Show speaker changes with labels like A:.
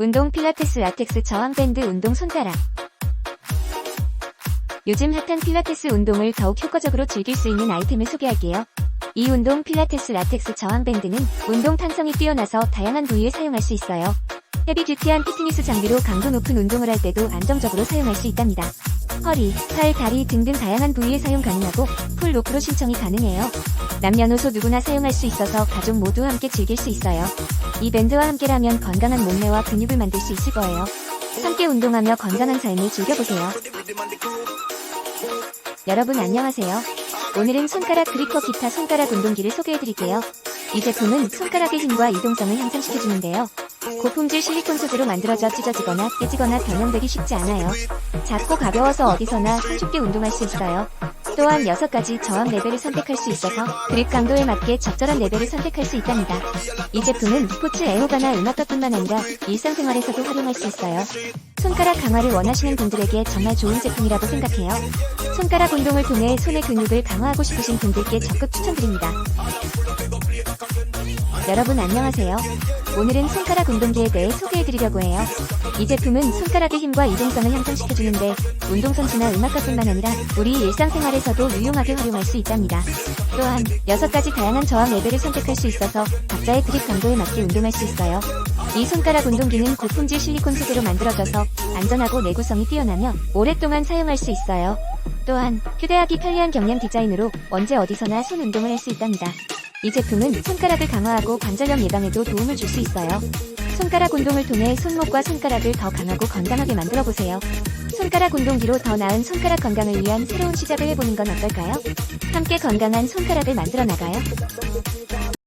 A: 운동 필라테스 라텍스 저항 밴드 운동 손가락. 요즘 핫한 필라테스 운동을 더욱 효과적으로 즐길 수 있는 아이템을 소개할게요. 이 운동 필라테스 라텍스 저항 밴드는 운동 탄성이 뛰어나서 다양한 부위에 사용할 수 있어요. 헤비듀티한 피트니스 장비로 강도 높은 운동을 할 때도 안정적으로 사용할 수 있답니다. 허리, 팔, 다리 등등 다양한 부위에 사용 가능하고 풀 로프로 신청이 가능해요. 남녀노소 누구나 사용할 수 있어서 가족 모두 함께 즐길 수 있어요. 이 밴드와 함께라면 건강한 몸매와 근육을 만들 수 있을 거예요. 함께 운동하며 건강한 삶을 즐겨보세요. 여러분 안녕하세요. 오늘은 손가락 그리퍼 기타 손가락 운동기를 소개해드릴게요. 이 제품은 손가락의 힘과 이동성을 향상시켜주는데요. 고품질 실리콘 소재로 만들어져 찢어지거나 깨지거나 변형되기 쉽지 않아요. 작고 가벼워서 어디서나 손쉽게 운동할 수 있어요. 또한 6가지 저항 레벨을 선택할 수 있어서 그립 강도에 맞게 적절한 레벨을 선택할 수 있답니다. 이 제품은 스포츠 애호가나 음악가뿐만 아니라 일상생활에서도 활용할 수 있어요. 손가락 강화를 원하시는 분들에게 정말 좋은 제품이라고 생각해요. 손가락 운동을 통해 손의 근육을 강화하고 싶으신 분들께 적극 추천드립니다. 여러분 안녕하세요. 오늘은 손가락 운동기에 대해 소개해드리려고 해요. 이 제품은 손가락의 힘과 이동성을 향상시켜주는데 운동선수나 음악가뿐만 아니라 우리 일상생활에서도 유용하게 활용할 수 있답니다. 또한 6가지 다양한 저항 레벨을 선택할 수 있어서 각자의 그립 강도에 맞게 운동할 수 있어요. 이 손가락 운동기는 고품질 실리콘 소재로 만들어져서 안전하고 내구성이 뛰어나며 오랫동안 사용할 수 있어요. 또한 휴대하기 편리한 경량 디자인으로 언제 어디서나 손 운동을 할 수 있답니다. 이 제품은 손가락을 강화하고 관절염 예방에도 도움을 줄 수 있어요. 손가락 운동을 통해 손목과 손가락을 더 강하고 건강하게 만들어 보세요. 손가락 운동기로 더 나은 손가락 건강을 위한 새로운 시작을 해보는 건 어떨까요? 함께 건강한 손가락을 만들어 나가요.